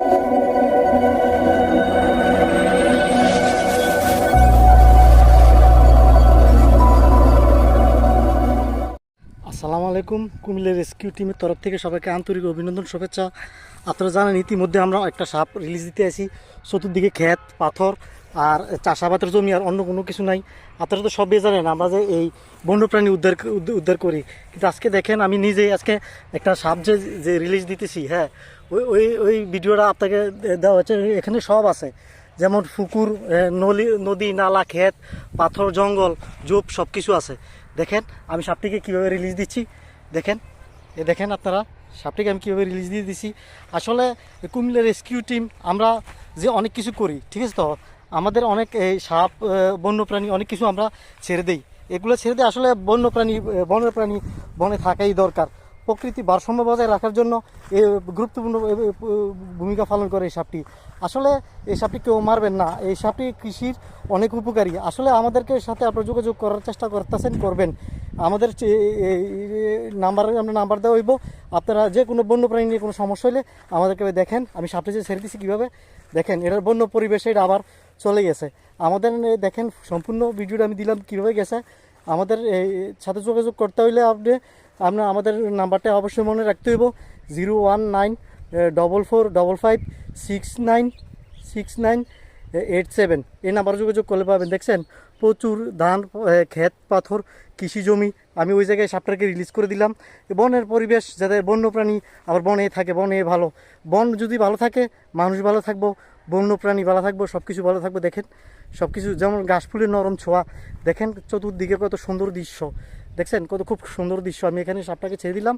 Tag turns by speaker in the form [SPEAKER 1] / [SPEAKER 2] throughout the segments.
[SPEAKER 1] Thank you. আসসালামু আলাইকুম। Comilla rescue টিমের তরফ থেকে সবাইকে আন্তরিক অভিনন্দন, শুভেচ্ছা। আপনারা জানেন, ইতিমধ্যে আমরা একটা সাপ রিলিজ দিতে আসি চতুর্দিকে ক্ষেত, পাথর আর চাষাবাদের জমি আর অন্য কোনো কিছু নাই। আপনারা তো সবই জানেন, আমরা যে এই বন্যপ্রাণী উদ্ধার উদ্ধার- উদ্ধার করি। কিন্তু আজকে দেখেন, আমি নিজেই আজকে একটা সাপ যে যে রিলিজ দিতেছি হ্যাঁ ওই ওই ওই ভিডিওটা আপনাকে দেওয়া হচ্ছে এখানে সব আছে। যেমন পুকুর নদী, নালা, ক্ষেত, পাথর, জঙ্গল, জোপ সব কিছু আছে। দেখেন, আমি সাপটিকে কীভাবে রিলিজ দিচ্ছি? দেখেন, এ দেখেন আপনারা, সাপটিকে আমি কীভাবে রিলিজ দিয়ে দিচ্ছি? আসলে কুমিল্লা রেস্কিউ টিম আমরা যে অনেক কিছু করি, ঠিক আছে তো? আমাদের অনেক এই সাপ বন্যপ্রাণী, অনেক কিছু আমরা ছেড়ে দিই। এগুলো ছেড়ে দিয়ে আসলে বন্যপ্রাণী বন্যপ্রাণী বনে থাকাই দরকার। প্রকৃতি ভারসাম্য বজায় রাখার জন্য এ গুরুত্বপূর্ণ ভূমিকা পালন করে এই সাপটি। আসলে এই সাপটি কেউ মারবেন না। এই সাপটি কৃষির অনেক উপকারী। আসলে আমাদেরকে সাথে আপনারা যোগাযোগ করার চেষ্টা করতেছেন, করবেন। আমাদের নাম্বার, আমরা নাম্বার দেওয়া হইব। আপনারা যে কোনো বন্যপ্রাণী নিয়ে কোনো সমস্যা হলে আমাদেরকে দেখেন। আমি সাপটি যে ছেড়ে দিচ্ছি কীভাবে? দেখেন, এটার বন্য পরিবেশে এটা আবার চলে গেছে। আমাদের দেখেন, সম্পূর্ণ ভিডিওটা আমি দিলাম কীভাবে গেছে। আমাদের সাথে যোগাযোগ করতে হইলে আপনি আপনার আমাদের নাম্বারটা অবশ্যই মনে রাখতে হইব। Zero one nine, double four, double five, six nine six nine eight seven. এই নাম্বারে যোগাযোগ করলে পাবেন। দেখছেন, প্রচুর ধান ক্ষেত, পাথর, কৃষি জমি, আমি ওই জায়গায় সাপটাকে রিলিজ করে দিলাম। বনের পরিবেশ যাতে বন্যপ্রাণী, আবার বনে থাকে, বনে ভালো। বন যদি ভালো থাকে, মানুষ ভালো থাকব, বন্যপ্রাণী ভালো থাকব সব কিছু ভালো থাকব। দেখেন সব কিছু যেমন গাছ ফুলের নরম ছোঁয়া। দেখেন, চতুর্দিকে কত সুন্দর দৃশ্য। দেখছেন? কত খুব সুন্দর দৃশ্য। আমি এখানে সাপটাকে ছেড়ে দিলাম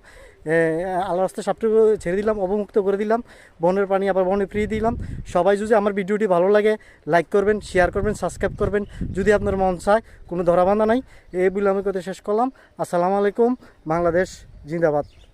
[SPEAKER 1] আল্লাহ রাস্তায় সাপটাকে ছেড়ে দিলাম, অবমুক্ত করে দিলাম, বনের পানি আবার বনে ফ্রি দিলাম। সবাই যদি আমার ভিডিওটি ভালো লাগে লাইক করবেন শেয়ার করবেন সাবস্ক্রাইব করবেন। যদি আপনার মন চায়, কোনো ধরাবান্ধা নাই। এই বলে আমি কথা শেষ করলাম। আসসালামু আলাইকুম, বাংলাদেশ জিন্দাবাদ।